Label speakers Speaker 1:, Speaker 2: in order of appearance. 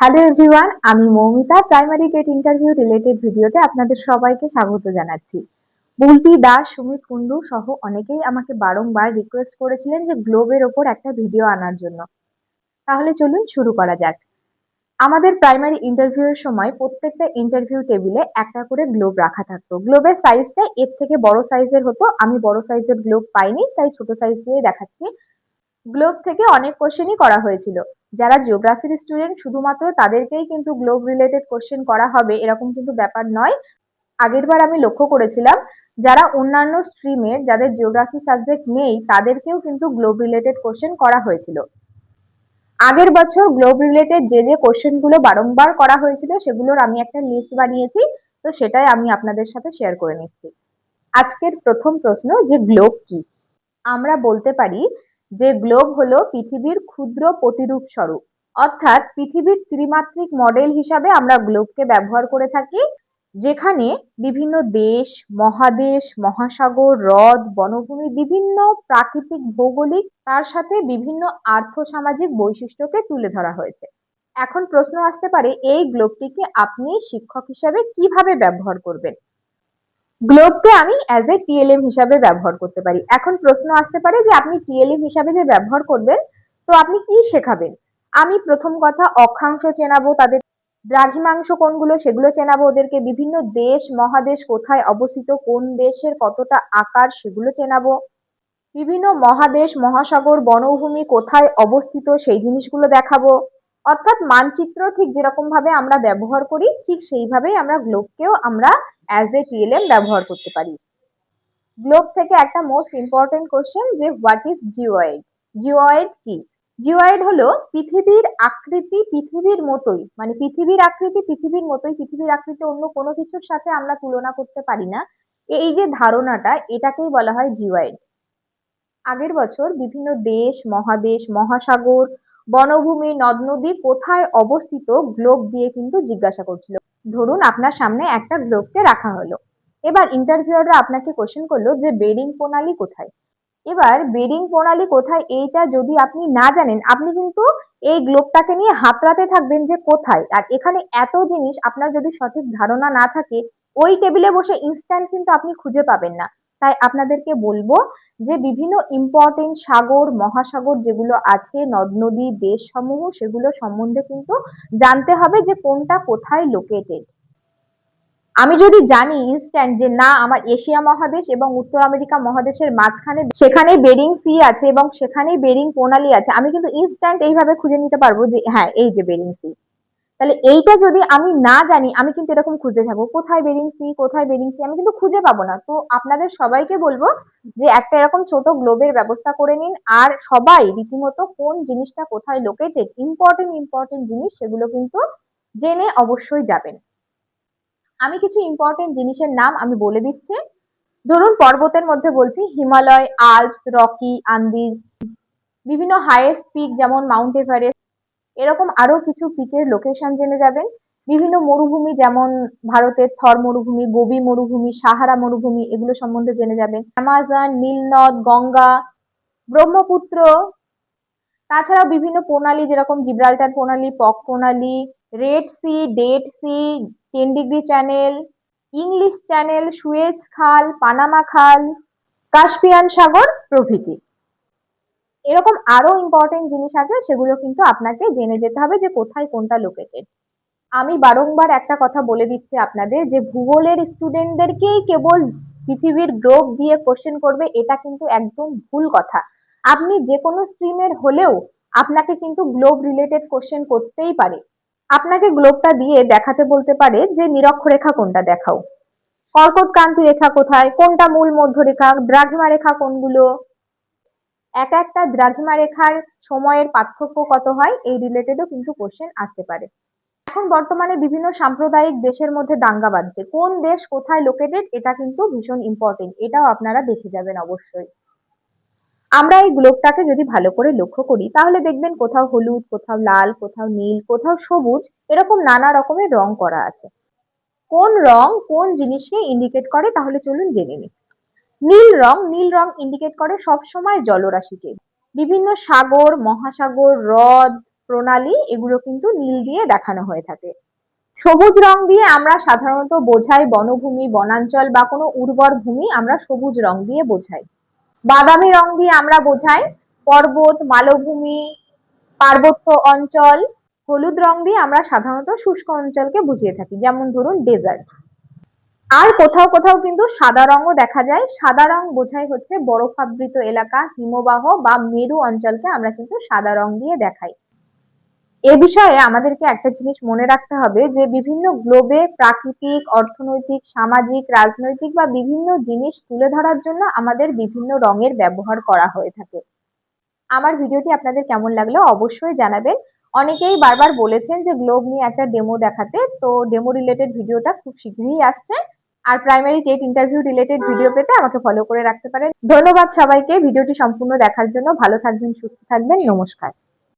Speaker 1: Hello everyone আমি Moumita. Primary gate interview related ভিডিওতে আপনাদের সবাইকে স্বাগত জানাচ্ছি। বুলটি দাস সুমিত কুন্ডু সহ অনেকেই আমাকে বারংবার রিকোয়েস্ট করেছিলেন যে গ্লোবের ওপর একটা ভিডিও আনার জন্য। তাহলে চলুন শুরু করা যাক। আমাদের প্রাইমারি ইন্টারভিউয়ের সময় প্রত্যেকটা ইন্টারভিউ টেবিলে একটা করে গ্লোব রাখা থাকতো। গ্লোবের সাইজটা এর থেকে বড় সাইজের হতো। আমি বড় সাইজের গ্লোব পাইনি, তাই ছোট সাইজ দিয়ে দেখাচ্ছি। গ্লোব থেকে অনেক কোশ্চেনই করা হয়েছিল। যারা জিওগ্রাফির স্টুডেন্ট শুধুমাত্র তাদেরকেই কিন্তু গ্লোব রিলেটেড কোশ্চেন করা হবে, এরকম কিন্তু ব্যাপার নয়। আগেরবার আমি লক্ষ্য করেছিলাম, যারা অন্যান্য স্ট্রিমের যাদের জিওগ্রাফি সাবজেক্ট নেই, তাদেরকেও কিন্তু গ্লোব রিলেটেড কোশ্চেন করা হয়েছিল। আগের বছর গ্লোব রিলেটেড যে যে কোশ্চেনগুলো বারংবার করা হয়েছিল, সেগুলোর আমি একটা লিস্ট বানিয়েছি, তো সেটাই আমি আপনাদের সাথে শেয়ার করে নিচ্ছি। আজকের প্রথম প্রশ্ন যে গ্লোব কি? আমরা বলতে পারি যে গ্লোব হলো পৃথিবীর ক্ষুদ্র প্রতিরূপ স্বরূপ। অর্থাৎ পৃথিবীর ত্রিমাত্রিক মডেল হিসাবে আমরা গ্লোবকে ব্যবহার করে থাকি, যেখানে বিভিন্ন দেশ, মহাদেশ, মহাসাগর, হ্রদ, বনভূমি, বিভিন্ন প্রাকৃতিক ভৌগোলিক, তার সাথে বিভিন্ন আর্থসামাজিক বৈশিষ্ট্যকে তুলে ধরা হয়েছে। এখন প্রশ্ন আসতে পারে, এই গ্লোবটিকে আপনি শিক্ষক হিসাবে কীভাবে ব্যবহার করবেন? গ্লোবকে আমি অ্যাজ এ টিএলএম হিসাবে ব্যবহার করতে পারি। এখন প্রশ্ন আসতে পারে যে আপনি টিএলএম হিসাবে যে ব্যবহার করবেন, তো আপনি কি শেখাবেন? আমি প্রথম কথা অক্ষাংশ চেনাবো, তাদের দ্রাঘিমাংশ কোনগুলো সেগুলো চেনাবো, ওদেরকে বিভিন্ন দেশ, মহাদেশ কোথায় অবস্থিত, কোন দেশের কতটা আকার সেগুলো চেনাবো। বিভিন্ন মহাদেশ, মহাসাগর, বনভূমি কোথায় অবস্থিত সেই জিনিসগুলো দেখাবো। অর্থাৎ মানচিত্র ঠিক যেরকম ভাবে আমরা ব্যবহার করি, ঠিক সেইভাবেই আমরা গ্লোবকেও আমরা অ্যাজ এ টিএলএম ব্যবহার করতে পারি। গ্লোব থেকে একটা মোস্ট ইম্পর্টেন্ট কোশ্চেন যে হোয়াট ইজ জিওয়েড জিওয়েড কি? জিওয়েড হলো পৃথিবীর আকৃতি পৃথিবীর মতোই মানে পৃথিবীর আকৃতি পৃথিবীর মতোই, পৃথিবীর আকৃতি অন্য কোনো কিছুর সাথে আমরা তুলনা করতে পারি না। এই যে ধারণাটা, এটাকেই বলা হয় জিওয়েড আগের বছর বিভিন্ন দেশ, মহাদেশ, মহাসাগর, বনভূমি, নদ, নদী কোথায় অবস্থিত গ্লোব দিয়ে কিন্তু জিজ্ঞাসা করছিল। ধরুন আপনার সামনে একটা গ্লোবকে রাখা হলো। এবার ইন্টারভিউয়াররা আপনাকে কোশ্চেন করল যে বেরিং প্রণালী কোথায়? এবার বেরিং প্রণালী কোথায় এইটা যদি আপনি না জানেন, আপনি কিন্তু এই গ্লোবটাকে নিয়ে হাতড়াতে থাকবেন যে কোথায়। আর এখানে এত জিনিস আপনার যদি সঠিক ধারণা না থাকে, ওই টেবিলে বসে ইনস্ট্যান্ট কিন্তু আপনি খুঁজে পাবেন না। তাই আপনাদেরকে বলব যে বিভিন্ন ইম্পর্টেন্ট সাগর, মহাসাগর যেগুলো আছে, নদ, নদী দেশ সমূহ সেগুলো সম্বন্ধে কিন্তু জানতে হবে যে কোনটা কোথায় লোকেটেড আমি যদি জানি ইনস্ট্যান্ট যে না, আমার এশিয়া মহাদেশ এবং উত্তর আমেরিকা মহাদেশের মাঝখানে সেখানে বেরিং সি আছে এবং সেখানেই বেরিং প্রণালী আছে, আমি কিন্তু ইনস্ট্যান্ট এইভাবে খুঁজে নিতে পারব যে হ্যাঁ এই যে বেরিং সি তাহলে এইটা যদি আমি না জানি, আমি কিন্তু এরকম খুঁজে থাকব। কোথায় বেরিং সি কোথায় বেরিং সি আমি কিন্তু খুঁজে পাবো না। তো আপনাদের সবাইকে বলব যে একটা এরকম ছোট গ্লোবের ব্যবস্থা করে নিন। আর সবাই রীতিমতো কোন জিনিসটা কোথায় লোকেটেড ইম্পর্টেন্ট ইম্পর্টেন্ট জিনিস সেগুলো কিন্তু জেনে অবশ্যই যাবেন। আমি কিছু ইম্পর্টেন্ট জিনিসের নাম আমি বলে দিচ্ছি। ধরুন পর্বতের মধ্যে বলছি, হিমালয়, আলপস, রকি, আন্দিজ, বিভিন্ন হাইয়েস্ট পিক যেমন মাউন্ট এভারেস্ট এরকম আরও কিছু পিকের লোকেশন জেনে যাবেন। বিভিন্ন মরুভূমি যেমন ভারতের থর মরুভূমি, গোবি মরুভূমি, সাহারা মরুভূমি, এগুলো সম্বন্ধে জেনে যাবেন। অ্যামাজন, নীলনদ, গঙ্গা, ব্রহ্মপুত্র। তাছাড়াও বিভিন্ন প্রণালী, যেরকম জিব্রাল্টার প্রণালী, পক প্রণালী, Red Sea, Dead Sea, Ten Degree Channel, English Channel, Suez খাল, পানামা খাল কাশ্মীরান সাগর প্রভৃতি। এরকম আরও ইম্পর্টেন্ট জিনিস আছে, সেগুলো কিন্তু আপনাকে জেনে যেতে হবে যে কোথায় কোনটা লোকেটেড আমি বারংবার একটা কথা বলে দিচ্ছি আপনাদের যে ভূগোলের স্টুডেন্টদেরকেই কেবল পৃথিবীর গ্লোব দিয়ে কোশ্চেন করবে, এটা কিন্তু একদম ভুল কথা। আপনি যে কোনো স্ট্রিমের হলেও আপনাকে কিন্তু গ্লোব রিলেটেড কোশ্চেন করতেই পারে। আপনাকে গ্লোবটা দিয়ে দেখাতে বলতে পারে যে নিরক্ষরেখা কোনটা দেখাও। কর্কট ক্রান্তি রেখা কোথায়? কোনটা মূল মধ্যরেখা? দ্রাঘিমা রেখা কোনগুলো? এক একটা দ্রাঘিমা রেখার সময়ের পার্থক্য কত হয়? এই রিলেটেডও কিন্তু কোশ্চেন আসতে পারে। এখন বর্তমানে বিভিন্ন সাম্প্রদায়িক দেশের মধ্যে দাঙ্গা বাজছে। কোন দেশ কোথায় লোকেটেড এটা কিন্তু ভীষণ ইম্পর্টেন্ট এটাও আপনারা দেখে যাবেন অবশ্যই। আমরা এই গ্লোবটাকে যদি ভালো করে লক্ষ্য করি, তাহলে দেখবেন কোথাও হলুদ, কোথাও লাল, কোথাও নীল, কোথাও সবুজ, এরকম নানা রকমের রং করা আছে। কোন রং কোন জিনিসকে ইন্ডিকেট করে, তাহলে চলুন জেনে নিই। নীল রং নীল রং ইন্ডিকেট করে সব সময় জলরাশিকে। বিভিন্ন সাগর, মহাসাগর, হ্রদ, প্রণালী এগুলো কিন্তু নীল দিয়ে দেখানো হয়ে থাকে। সবুজ রং দিয়ে আমরা সাধারণত বোঝাই বনভূমি, বনাঞ্চল বা কোনো উর্বর ভূমি আমরা সবুজ রং দিয়ে বোঝাই। বাদামি রং দিয়ে আমরা বোঝাই পর্বত, মালভূমি, পার্বত্য অঞ্চল। হলুদ রং দিয়ে আমরা সাধারণত শুষ্ক অঞ্চলকে বুঝিয়ে থাকি, যেমন ধরুন ডেজার্ট আর কোথাও কোথাও কিন্তু সাদা রঙও দেখা যায়। সাদা রং বোঝাই হচ্ছে বরফাবৃত এলাকা, হিমবাহ বা মেরু অঞ্চলকে আমরা কিন্তু সাদা রং দিয়ে দেখাই। এ বিষয়ে আমাদেরকে একটা জিনিস মনে রাখতে হবে যে বিভিন্ন গ্লোবে প্রাকৃতিক, অর্থনৈতিক, সামাজিক, রাজনৈতিক বা বিভিন্ন জিনিস তুলে ধরার জন্য আমাদের বিভিন্ন রঙের ব্যবহার করা হয়ে থাকে। আমার ভিডিওটি আপনাদের কেমন লাগল অবশ্যই জানাবেন। অনেকেই বারবার বলেছেন যে গ্লোব নিয়ে একটা ডেমো দেখাতে, তো ডেমো রিলেটেড ভিডিওটা খুব শীঘ্রই আসছে। আর primary TET interview related video পেতে আমাকে ফলো করে রাখতে পারেন। ধন্যবাদ সবাইকে। ভিডিওটি সম্পূর্ণ দেখার জন্য ভালো থাকবেন, সুস্থ থাকবেন। নমস্কার।